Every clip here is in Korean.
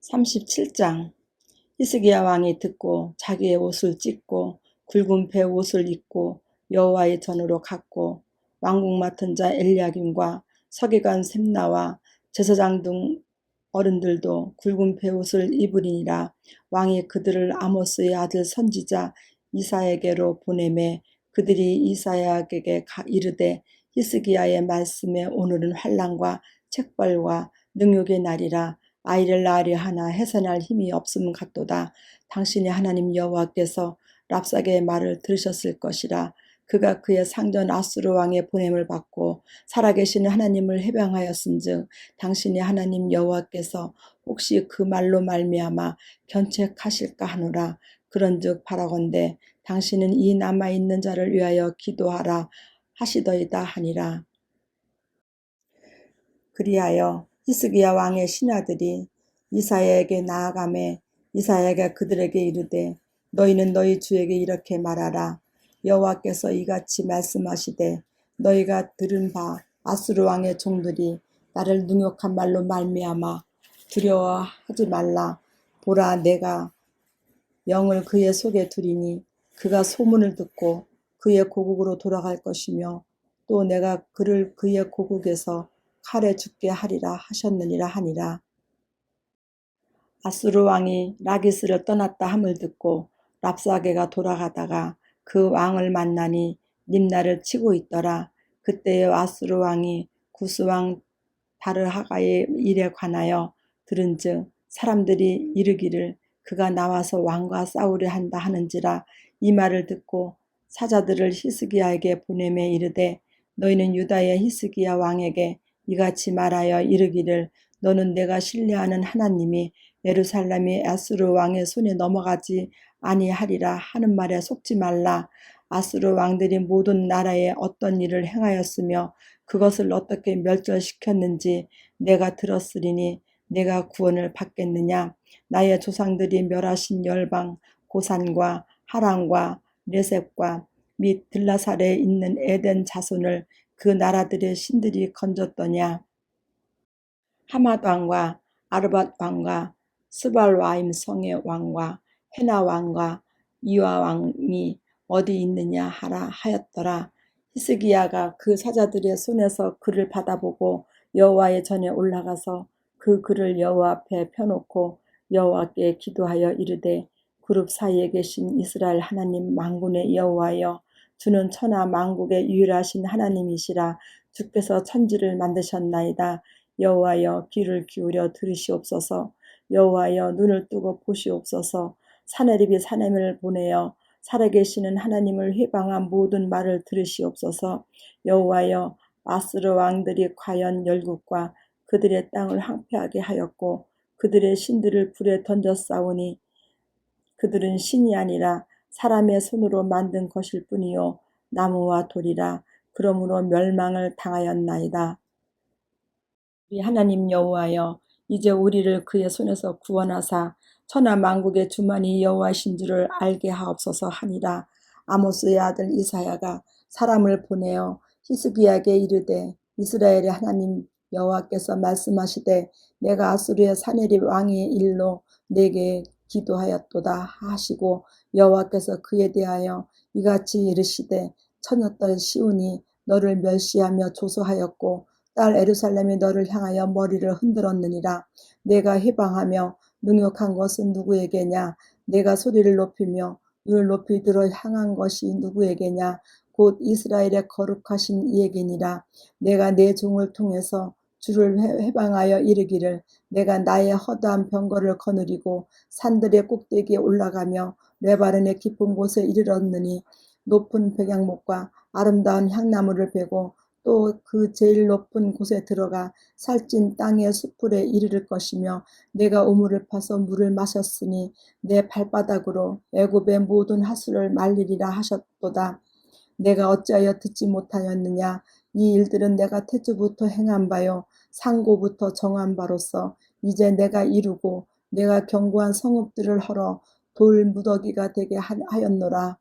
37장. 히스기야 왕이 듣고 자기의 옷을 찢고 굵은 배 옷을 입고 여호와의 전으로 갔고 왕궁 맡은 자 엘리야김과 서기관 셈나와 제사장 등 어른들도 굵은 배옷을 입으리니라. 왕이 그들을 아모스의 아들 선지자 이사에게로 보내매 그들이 이사야에게 가 이르되 히스기야의 말씀에 오늘은 환란과 책벌과 능욕의 날이라 아이를 낳으려 하나 해산할 힘이 없음 같도다. 당신의 하나님 여호와께서 랍사게의 말을 들으셨을 것이라. 그가 그의 상전 아수르 왕의 보냄을 받고 살아계시는 하나님을 해방하였은즉 당신의 하나님 여호와께서 혹시 그 말로 말미암아 견책하실까 하노라. 그런즉 바라건대 당신은 이 남아 있는 자를 위하여 기도하라 하시더이다 하니라. 그리하여 히스기야 왕의 신하들이 이사야에게 나아가매 이사야가 그들에게 이르되 너희는 너희 주에게 이렇게 말하라. 여호와께서 이같이 말씀하시되 너희가 들은 바 아수르 왕의 종들이 나를 능욕한 말로 말미암아 두려워하지 말라. 보라 내가 영을 그의 속에 두리니 그가 소문을 듣고 그의 고국으로 돌아갈 것이며 또 내가 그를 그의 고국에서 칼에 죽게 하리라 하셨느니라 하니라. 아수르 왕이 라기스를 떠났다 함을 듣고 랍사게가 돌아가다가 그 왕을 만나니 님나를 치고 있더라. 그때에 아수르 왕이 구스 왕 다르하가의 일에 관하여 들은즉 사람들이 이르기를 그가 나와서 왕과 싸우려 한다 하는지라 이 말을 듣고 사자들을 히스기야에게 보내매 이르되 너희는 유다의 히스기야 왕에게 이같이 말하여 이르기를 너는 내가 신뢰하는 하나님이 예루살렘이 아수르 왕의 손에 넘어가지 아니하리라 하는 말에 속지 말라. 아수르 왕들이 모든 나라에 어떤 일을 행하였으며 그것을 어떻게 멸절시켰는지 내가 들었으리니 내가 구원을 받겠느냐. 나의 조상들이 멸하신 열방 고산과 하란과 레셉과 및 들라살에 있는 에덴 자손을 그 나라들의 신들이 건졌더냐. 하맛 왕과 아르밧 왕과 스발와임 성의 왕과 헤나 왕과 이와 왕이 어디 있느냐 하라 하였더라. 히스기야가 그 사자들의 손에서 글을 받아보고 여호와의 전에 올라가서 그 글을 여호와 앞에 펴놓고 여호와께 기도하여 이르되 그룹 사이에 계신 이스라엘 하나님 망군의 여호와여 주는 천하 만국의 유일하신 하나님이시라. 주께서 천지를 만드셨나이다. 여호와여 귀를 기울여 들으시옵소서. 여호와여 눈을 뜨고 보시옵소서. 사내립이 사내을 보내어 살아계시는 하나님을 회방한 모든 말을 들으시옵소서. 여호와여 아스르 왕들이 과연 열국과 그들의 땅을 황폐하게 하였고 그들의 신들을 불에 던져 싸우니 그들은 신이 아니라 사람의 손으로 만든 것일 뿐이요 나무와 돌이라 그러므로 멸망을 당하였나이다. 우리 하나님 여호와여 이제 우리를 그의 손에서 구원하사 천하 만국의 주만이 여호와신 줄을 알게 하옵소서 하니라. 아모스의 아들 이사야가 사람을 보내어 히스기야에게 이르되 이스라엘의 하나님 여호와께서 말씀하시되 내가 아수르의 사내립 왕의 일로 내게 기도하였도다 하시고 여호와께서 그에 대하여 이같이 이르시되 처녀딸 시온이 너를 멸시하며 조소하였고 딸 에루살렘이 너를 향하여 머리를 흔들었느니라. 내가 해방하며 능욕한 것은 누구에게냐? 내가 소리를 높이며 눈을 높이 들어 향한 것이 누구에게냐? 곧 이스라엘의 거룩하신 이에게니라. 내가 내 종을 통해서 주를 해방하여 이르기를 내가 나의 허다한 병거를 거느리고 산들의 꼭대기에 올라가며 레바른의 깊은 곳에 이르렀느니 높은 백양목과 아름다운 향나무를 베고 또 그 제일 높은 곳에 들어가 살찐 땅의 수풀에 이르를 것이며 내가 우물을 파서 물을 마셨으니 내 발바닥으로 애굽의 모든 하수를 말리리라 하셨도다. 내가 어찌하여 듣지 못하였느냐 이 일들은 내가 태초부터 행한 바요 상고부터 정한 바로서 이제 내가 이루고 내가 견고한 성읍들을 헐어 돌 무더기가 되게 하였노라.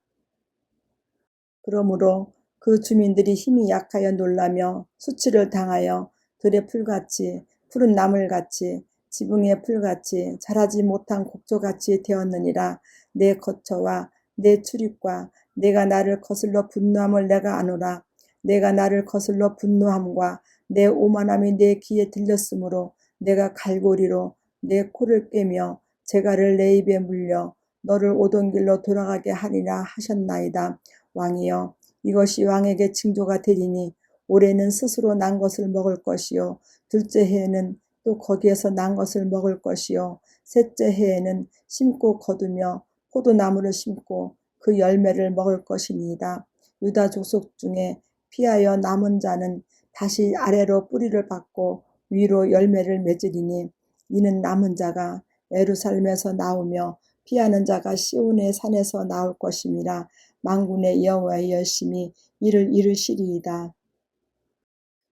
그러므로 그 주민들이 힘이 약하여 놀라며 수치를 당하여 들의 풀같이 푸른 나물같이 지붕의 풀같이 자라지 못한 곡조같이 되었느니라 내 거처와 내 출입과 내가 나를 거슬러 분노함을 내가 아노라 내가 나를 거슬러 분노함과 내 오만함이 내 귀에 들렸으므로 내가 갈고리로 내 코를 꿰며 재갈을 내 입에 물려 너를 오던 길로 돌아가게 하리라 하셨나이다. 왕이여 이것이 왕에게 징조가 되리니 올해는 스스로 난 것을 먹을 것이요 둘째 해에는 또 거기에서 난 것을 먹을 것이요 셋째 해에는 심고 거두며 포도나무를 심고 그 열매를 먹을 것이니이다. 유다 족속 중에 피하여 남은 자는 다시 아래로 뿌리를 받고 위로 열매를 맺으리니 이는 남은 자가 에루살렘에서 나오며 피하는 자가 시온의 산에서 나올 것임이라 만군의 여호와의 열심히 이를 이루시리이다.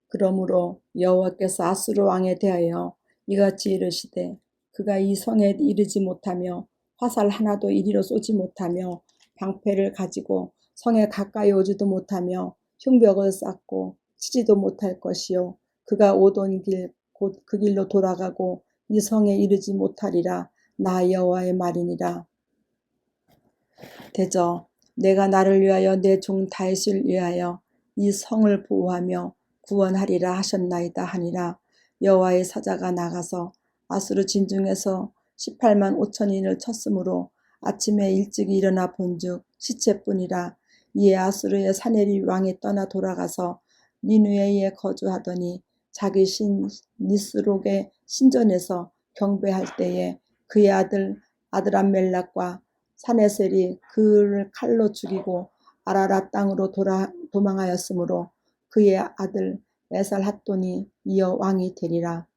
그러므로 여호와께서 아수르 왕에 대하여 이같이 이르시되 그가 이 성에 이르지 못하며 화살 하나도 이리로 쏘지 못하며 방패를 가지고 성에 가까이 오지도 못하며 흉벽을 쌓고 치지도 못할 것이요. 그가 오던 길 곧 그 길로 돌아가고 이 성에 이르지 못하리라. 나 여호와의 말이니라. 대저 내가 나를 위하여 내 종 다윗을 위하여 이 성을 보호하며 구원하리라 하셨나이다 하니라. 여호와의 사자가 나가서 아수르 진중에서 18만 5천인을 쳤으므로 아침에 일찍 일어나 본즉 시체뿐이라. 이에 아수르의 사네리 왕이 떠나 돌아가서 니누에에 거주하더니 자기 신 니스록의 신전에서 경배할 때에 그의 아들 아드람멜락과 사네셀이 그를 칼로 죽이고 아라라 땅으로 돌아, 도망하였으므로 그의 아들 에살 핫돈이 이어 왕이 되리라.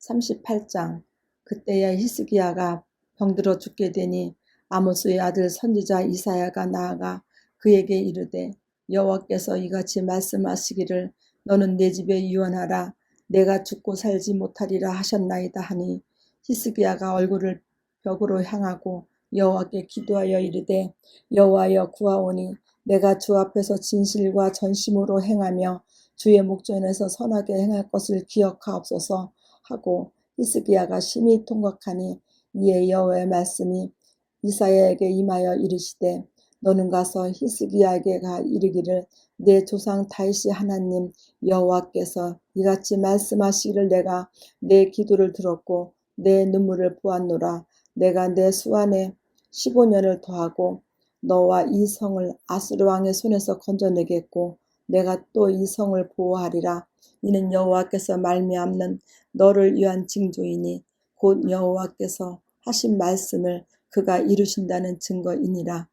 38장 그때야 히스기야가 병들어 죽게 되니 아모스의 아들 선지자 이사야가 나아가 그에게 이르되 여호와께서 이같이 말씀하시기를 너는 내 집에 유언하라. 내가 죽고 살지 못하리라 하셨나이다 하니 히스기야가 얼굴을 벽으로 향하고 여호와께 기도하여 이르되 여호와여 구하오니 내가 주 앞에서 진실과 전심으로 행하며 주의 목전에서 선하게 행할 것을 기억하옵소서 하고 히스기야가 심히 통곡하니 이에 여호와의 말씀이 이사야에게 임하여 이르시되 너는 가서 히스기야에게 가 이르기를 내 조상 다윗이 하나님 여호와께서 이같이 말씀하시기를 내가 내 기도를 들었고 내 눈물을 보았노라. 내가 내 수완에 15년을 더하고 너와 이 성을 아스르 왕의 손에서 건져내겠고 내가 또 이 성을 보호하리라. 이는 여호와께서 말미암는 너를 위한 징조이니 곧 여호와께서 하신 말씀을 그가 이루신다는 증거이니라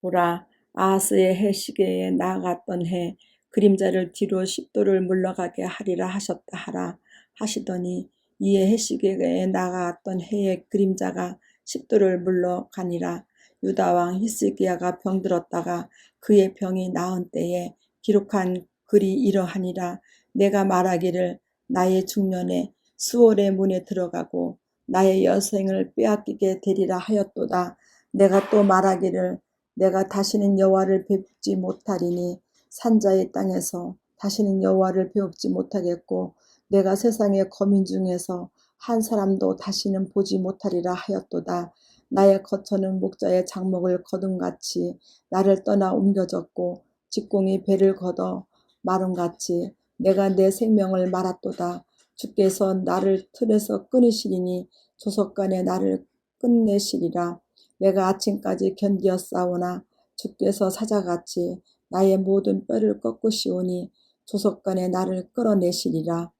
보라 아하스의 해 시계에 나아갔던 해 그림자를 뒤로 십도를 물러가게 하리라 하셨다 하라 하시더니 이에 해 시계에 나아갔던 해의 그림자가 십도를 물러가니라. 유다왕 히스기야가 병들었다가 그의 병이 나은 때에 기록한 글이 이러하니라. 내가 말하기를 나의 중년에 수월의 문에 들어가고 나의 여생을 빼앗기게 되리라 하였도다. 내가 또 말하기를 내가 다시는 여호와를 뵙지 못하리니 산자의 땅에서 다시는 여호와를 배웁지 못하겠고 내가 세상의 거민 중에서 한 사람도 다시는 보지 못하리라 하였도다. 나의 거처는 목자의 장목을 거둔같이 나를 떠나 옮겨졌고 직공이 배를 걷어 마름같이 내가 내 생명을 말았도다. 주께서 나를 틀에서 끊으시리니 조석간에 나를 끝내시리라. 내가 아침까지 견디었사오나 주께서 사자같이 나의 모든 뼈를 꺾으시오니 조석간에 나를 끌어내시리라.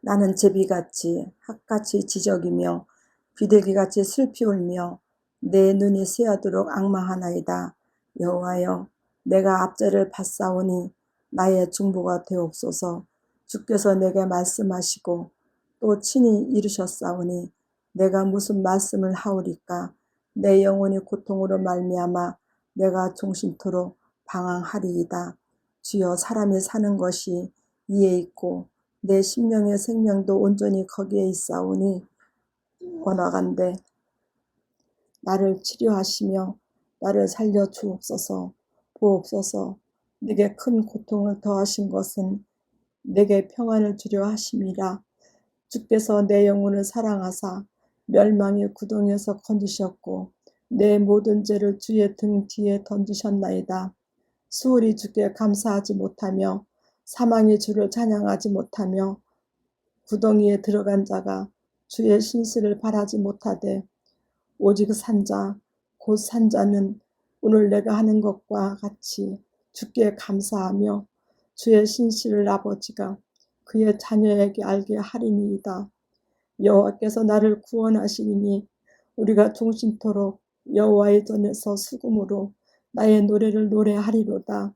나는 제비같이 학같이 지적이며 비둘기같이 슬피 울며 내 눈이 새어도록 악마하나이다. 여호와여 내가 압제를 받사오니 나의 중보가 되옵소서 주께서 내게 말씀하시고 또 친히 이루셨사오니 내가 무슨 말씀을 하오리까? 내 영혼이 고통으로 말미암아 내가 종신토록 방황하리이다. 주여 사람이 사는 것이 이에 있고 내 심령의 생명도 온전히 거기에 있사오니 번화간데 나를 치료하시며 나를 살려 주옵소서. 보옵소서. 내게 큰 고통을 더하신 것은 내게 평안을 주려 하심이라. 주께서 내 영혼을 사랑하사 멸망의 구덩이에서 건지셨고 내 모든 죄를 주의 등 뒤에 던지셨나이다. 수월이 주께 감사하지 못하며 사망의 주를 찬양하지 못하며 구덩이에 들어간 자가 주의 신실을 바라지 못하되 오직 산자 곧 산자는 오늘 내가 하는 것과 같이 주께 감사하며 주의 신실을 아버지가 그의 자녀에게 알게 하리니이다. 여호와께서 나를 구원하시니 우리가 종신토록 여호와의 전에서 수금으로 나의 노래를 노래하리로다.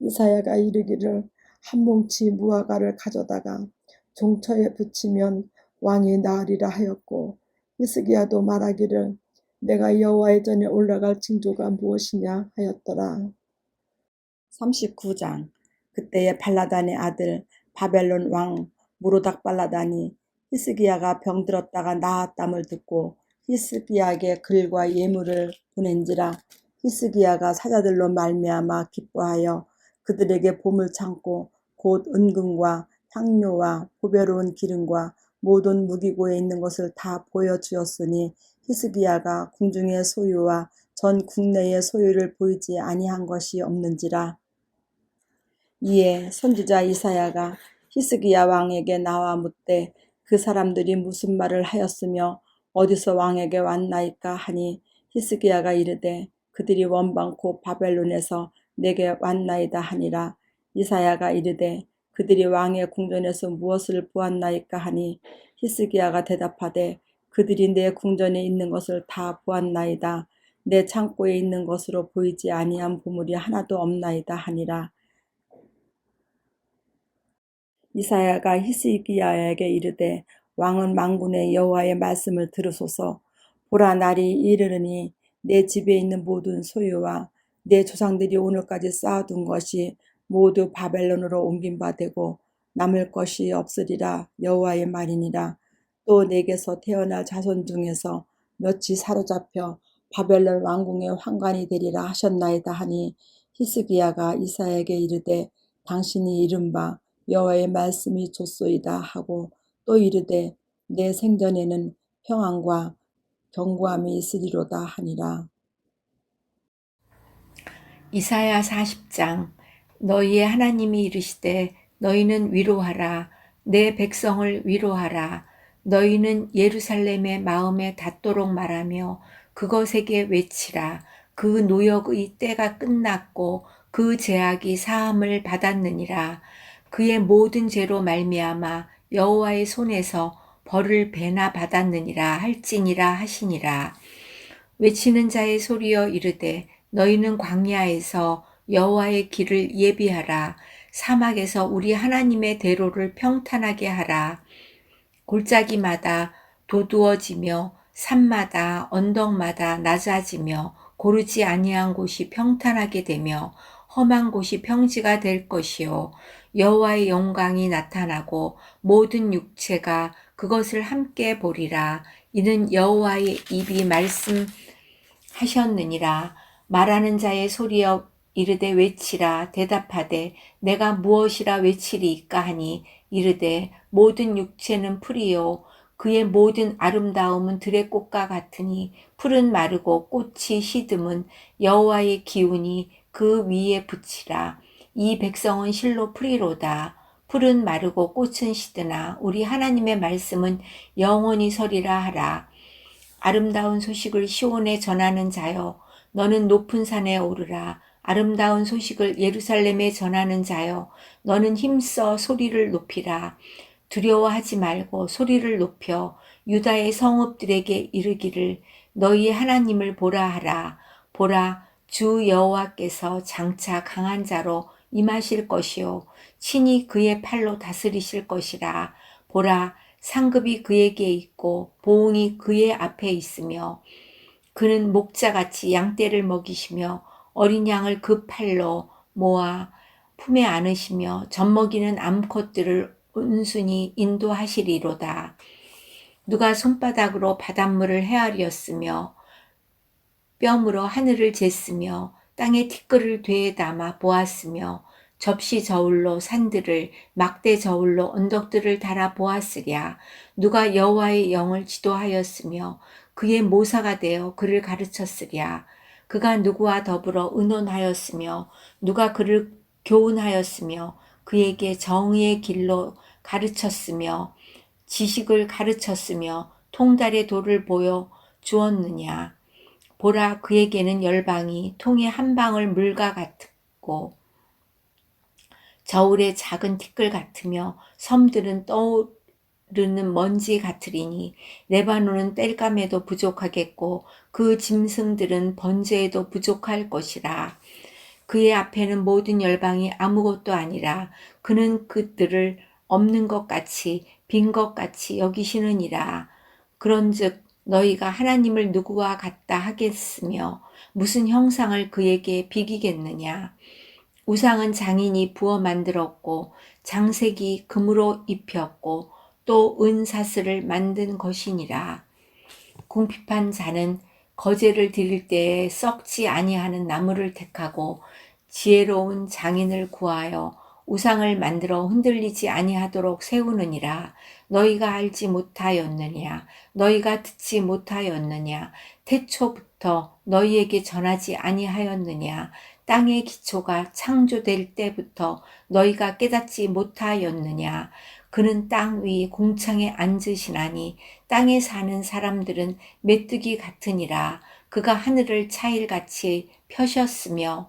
이사야가 이르기를 한 뭉치 무화과를 가져다가 종처에 붙이면 왕이 나으리라 하였고 히스기야도 말하기를 내가 여호와의 전에 올라갈 징조가 무엇이냐 하였더라. 39장 그때에 발라단의 아들 바벨론 왕 무로닥 발라단이 히스기야가 병들었다가 나았담을 듣고 히스기야에게 글과 예물을 보낸지라 히스기야가 사자들로 말미암아 기뻐하여 그들에게 봄을 참고 곧 은금과 향료와 보배로운 기름과 모든 무기고에 있는 것을 다 보여주었으니 히스기야가 궁중의 소유와 전 국내의 소유를 보이지 아니한 것이 없는지라. 이에 선지자 이사야가 히스기야 왕에게 나와 묻되 그 사람들이 무슨 말을 하였으며 어디서 왕에게 왔나이까 하니 히스기야가 이르되 그들이 원방 곧 바벨론에서 내게 왔나이다 하니라. 이사야가 이르되 그들이 왕의 궁전에서 무엇을 보았나이까 하니 히스기야가 대답하되 그들이 내 궁전에 있는 것을 다 보았나이다. 내 창고에 있는 것으로 보이지 아니한 보물이 하나도 없나이다 하니라 이사야가 히스기야에게 이르되 왕은 망군의 여호와의 말씀을 들으소서. 보라 날이 이르르니 내 집에 있는 모든 소유와 내 조상들이 오늘까지 쌓아둔 것이 모두 바벨론으로 옮긴 바 되고 남을 것이 없으리라 여호와의 말이니라. 또 내게서 태어날 자손 중에서 몇이 사로잡혀 바벨론 왕궁의 환관이 되리라 하셨나이다 하니 히스기야가 이사에게 이르되 당신이 이른바 여호와의 말씀이 좋소이다 하고 또 이르되 내 생전에는 평안과 견고함이 있으리로다 하니라. 이사야 40장 너희의 하나님이 이르시되 너희는 위로하라 내 백성을 위로하라. 너희는 예루살렘의 마음에 닿도록 말하며 그것에게 외치라. 그 노역의 때가 끝났고 그 제약이 사함을 받았느니라 그의 모든 죄로 말미암아 여호와의 손에서 벌을 배나 받았느니라 할지니라 하시니라. 외치는 자의 소리여 이르되 너희는 광야에서 여호와의 길을 예비하라. 사막에서 우리 하나님의 대로를 평탄하게 하라. 골짜기마다 도두어지며 산마다 언덕마다 낮아지며 고르지 아니한 곳이 평탄하게 되며 험한 곳이 평지가 될 것이요 여호와의 영광이 나타나고 모든 육체가 그것을 함께 보리라. 이는 여호와의 입이 말씀하셨느니라. 말하는 자의 소리여 이르되 외치라. 대답하되 내가 무엇이라 외치리이까 하니 이르되 모든 육체는 풀이요 그의 모든 아름다움은 들의 꽃과 같으니 풀은 마르고 꽃이 시듬은 여호와의 기운이 그 위에 붙이라 이 백성은 실로 풀이로다. 풀은 마르고 꽃은 시드나. 우리 하나님의 말씀은 영원히 서리라 하라. 아름다운 소식을 시온에 전하는 자여 너는 높은 산에 오르라. 아름다운 소식을 예루살렘에 전하는 자여 너는 힘써 소리를 높이라. 두려워하지 말고 소리를 높여 유다의 성읍들에게 이르기를 너희 하나님을 보라 하라. 보라 주 여호와께서 장차 강한 자로 임하실 것이요 친히 그의 팔로 다스리실 것이라 보라 상급이 그에게 있고 보응이 그의 앞에 있으며 그는 목자같이 양떼를 먹이시며 어린 양을 그 팔로 모아 품에 안으시며 젖먹이는 암컷들을 온순히 인도하시리로다. 누가 손바닥으로 바닷물을 헤아리었으며 뺨으로 하늘을 쟀으며 땅에 티끌을 되에 담아 보았으며 접시 저울로 산들을 막대 저울로 언덕들을 달아 보았으랴. 누가 여호와의 영을 지도하였으며 그의 모사가 되어 그를 가르쳤으랴. 그가 누구와 더불어 의논하였으며 누가 그를 교훈하였으며 그에게 정의의 길로 가르쳤으며 지식을 가르쳤으며 통달의 도를 보여 주었느냐 보라 그에게는 열방이 통의 한 방울 물과 같고 저울의 작은 티끌 같으며 섬들은 떠오르는 먼지 같으리니 레바논은 땔감에도 부족하겠고 그 짐승들은 번제에도 부족할 것이라. 그의 앞에는 모든 열방이 아무것도 아니라 그는 그들을 없는 것 같이 빈 것 같이 여기시느니라. 그런즉 너희가 하나님을 누구와 같다 하겠으며 무슨 형상을 그에게 비기겠느냐 우상은 장인이 부어 만들었고 장색이 금으로 입혔고 또 은사슬을 만든 것이니라. 궁핍한 자는 거제를 드릴 때에 썩지 아니하는 나무를 택하고 지혜로운 장인을 구하여 우상을 만들어 흔들리지 아니하도록 세우느니라. 너희가 알지 못하였느냐? 너희가 듣지 못하였느냐? 태초부터 너희에게 전하지 아니하였느냐? 땅의 기초가 창조될 때부터 너희가 깨닫지 못하였느냐? 그는 땅 위 공창에 앉으시나니 땅에 사는 사람들은 메뚜기 같으니라. 그가 하늘을 차일같이 펴셨으며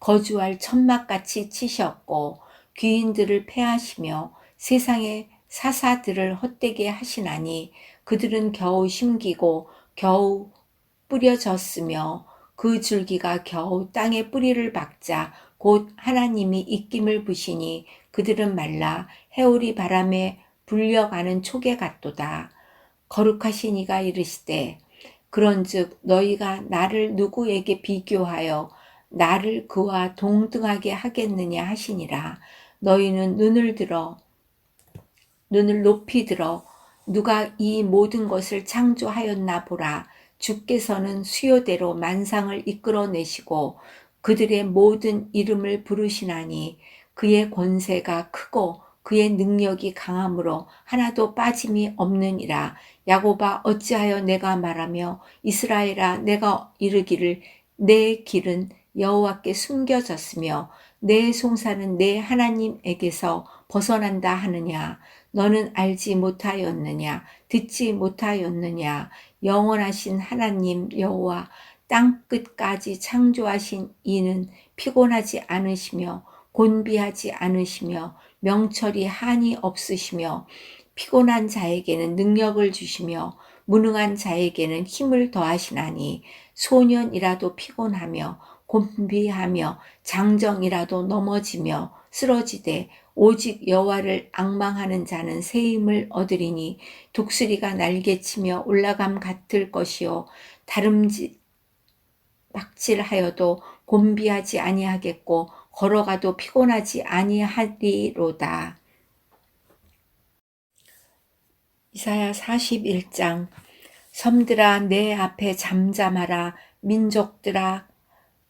거주할 천막같이 치셨고 귀인들을 패하시며 세상의 사사들을 헛되게 하시나니 그들은 겨우 심기고 겨우 뿌려졌으며 그 줄기가 겨우 땅에 뿌리를 박자 곧 하나님이 입김을 부시니 그들은 말라 해오리 바람에 불려가는 초계 같도다. 거룩하신 이가 이르시되 그런즉 너희가 나를 누구에게 비교하여 나를 그와 동등하게 하겠느냐 하시니라 너희는 눈을 들어 눈을 높이 들어 누가 이 모든 것을 창조하였나 보라 주께서는 수요대로 만상을 이끌어내시고 그들의 모든 이름을 부르시나니 그의 권세가 크고 그의 능력이 강함으로 하나도 빠짐이 없느니라. 야고바 어찌하여 내가 말하며 이스라엘아 내가 이르기를 내 길은 여호와께 숨겨졌으며 내 송사는 내 하나님에게서 벗어난다 하느냐? 너는 알지 못하였느냐? 듣지 못하였느냐? 영원하신 하나님 여호와 땅 끝까지 창조하신 이는 피곤하지 않으시며 곤비하지 않으시며 명철이 한이 없으시며 피곤한 자에게는 능력을 주시며 무능한 자에게는 힘을 더하시나니 소년이라도 피곤하며 곤비하며 장정이라도 넘어지며 쓰러지되 오직 여호와를 앙망하는 자는 새 힘을 얻으리니 독수리가 날개치며 올라감 같을 것이요 다름질 박질하여도 곤비하지 아니하겠고 걸어가도 피곤하지 아니하리로다. 이사야 41장 섬들아 내 앞에 잠잠하라 민족들아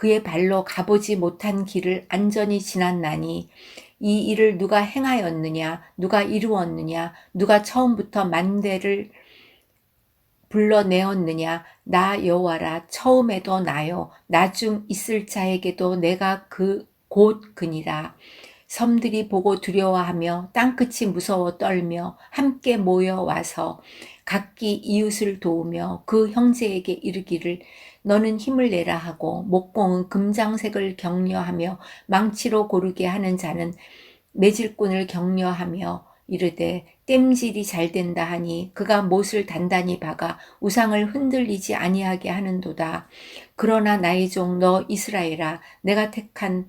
그의 발로 가보지 못한 길을 안전히 지났나니 이 일을 누가 행하였느냐, 누가 이루었느냐, 누가 처음부터 만대를 불러내었느냐, 나 여호와라 처음에도 나요, 나중 있을 자에게도 내가 그 곧 그니라. 섬들이 보고 두려워하며 땅끝이 무서워 떨며 함께 모여 와서 각기 이웃을 도우며 그 형제에게 이르기를 너는 힘을 내라 하고 목공은 금장색을 격려하며 망치로 고르게 하는 자는 매질꾼을 격려하며 이르되 땜질이 잘 된다 하니 그가 못을 단단히 박아 우상을 흔들리지 아니하게 하는도다. 그러나 나의 종 너 이스라엘아 내가 택한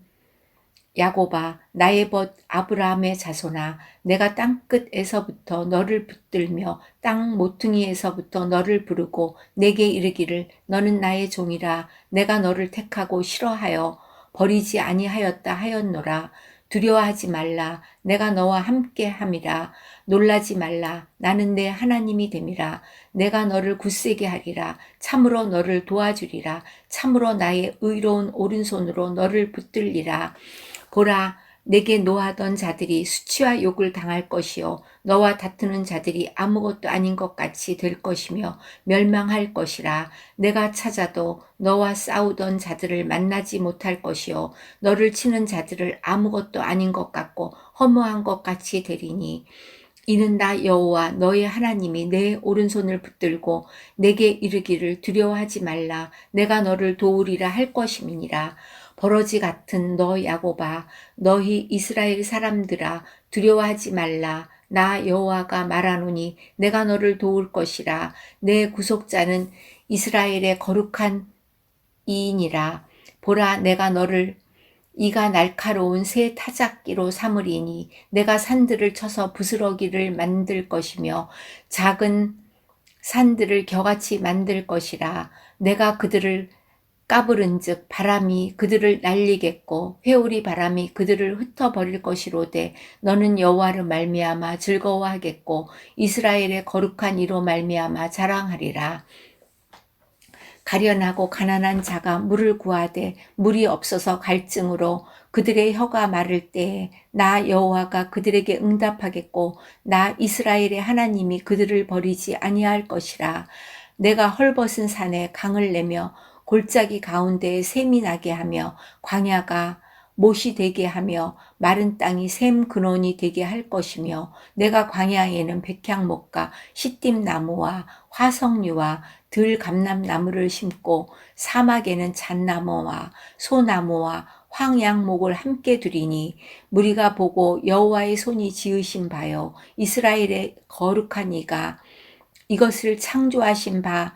야곱아 나의 벗 아브라함의 자손아 내가 땅끝에서부터 너를 붙들며 땅 모퉁이에서부터 너를 부르고 내게 이르기를 너는 나의 종이라. 내가 너를 택하고 싫어하여 버리지 아니하였다 하였노라. 두려워하지 말라. 내가 너와 함께 함이라. 놀라지 말라. 나는 내 하나님이 됨이라. 내가 너를 굳세게 하리라. 참으로 너를 도와주리라. 참으로 나의 의로운 오른손으로 너를 붙들리라 보라 내게 노하던 자들이 수치와 욕을 당할 것이요. 너와 다투는 자들이 아무것도 아닌 것 같이 될 것이며 멸망할 것이라. 내가 찾아도 너와 싸우던 자들을 만나지 못할 것이요. 너를 치는 자들을 아무것도 아닌 것 같고 허무한 것 같이 되리니. 이는 나 여호와 너의 하나님이 내 오른손을 붙들고 내게 이르기를 두려워하지 말라. 내가 너를 도우리라 할 것임이니라 버러지 같은 너 야곱아 너희 이스라엘 사람들아 두려워하지 말라. 나 여호와가 말하노니 내가 너를 도울 것이라. 내 구속자는 이스라엘의 거룩한 이인이라. 보라 내가 너를 이가 날카로운 새 타작기로 삼으리니 내가 산들을 쳐서 부스러기를 만들 것이며 작은 산들을 겨같이 만들 것이라. 내가 그들을 까부른즉 바람이 그들을 날리겠고 회오리 바람이 그들을 흩어버릴 것이로되 너는 여호와를 말미암아 즐거워하겠고 이스라엘의 거룩한 이로 말미암아 자랑하리라. 가련하고 가난한 자가 물을 구하되 물이 없어서 갈증으로 그들의 혀가 마를 때에 나 여호와가 그들에게 응답하겠고 나 이스라엘의 하나님이 그들을 버리지 아니할 것이라. 내가 헐벗은 산에 강을 내며 골짜기 가운데에 샘이 나게 하며 광야가 못이 되게 하며 마른 땅이 샘 근원이 되게 할 것이며 내가 광야에는 백향목과 시띠나무와 화석류와 들 감람나무를 심고 사막에는 잣나무와 소나무와 황양목을 함께 두리니 무리가 보고 여호와의 손이 지으신 바요 이스라엘의 거룩한 이가 이것을 창조하신 바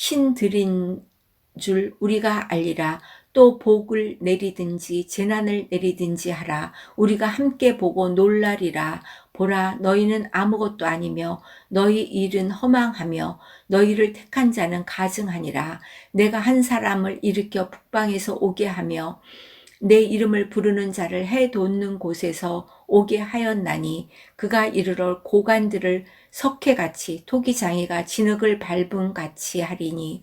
신들인 줄 우리가 알리라. 또 복을 내리든지 재난을 내리든지 하라. 우리가 함께 보고 놀라리라. 보라 너희는 아무것도 아니며 너희 일은 허망하며 너희를 택한 자는 가증하니라. 내가 한 사람을 일으켜 북방에서 오게 하며 내 이름을 부르는 자를 해 돋는 곳에서 오게 하였나니 그가 이르러 고관들을 석회같이 토기장이가 진흙을 밟은 같이 하리니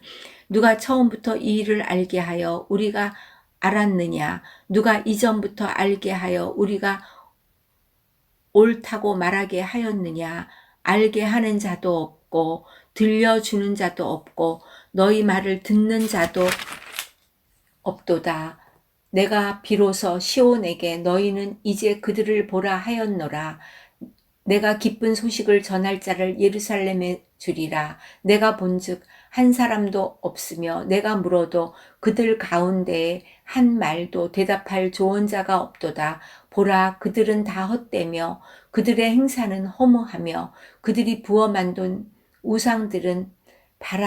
누가 처음부터 이 일을 알게 하여 우리가 알았느냐? 누가 이전부터 알게 하여 우리가 옳다고 말하게 하였느냐? 알게 하는 자도 없고 들려주는 자도 없고 너희 말을 듣는 자도 없도다. 내가 비로소 시온에게 너희는 이제 그들을 보라 하였노라 내가 기쁜 소식을 전할 자를 예루살렘에 주리라. 내가 본즉 한 사람도 없으며 내가 물어도 그들 가운데에 한 말도 대답할 조언자가 없도다. 보라 그들은 다 헛되며 그들의 행사는 허무하며 그들이 부어 만든 우상들은 바람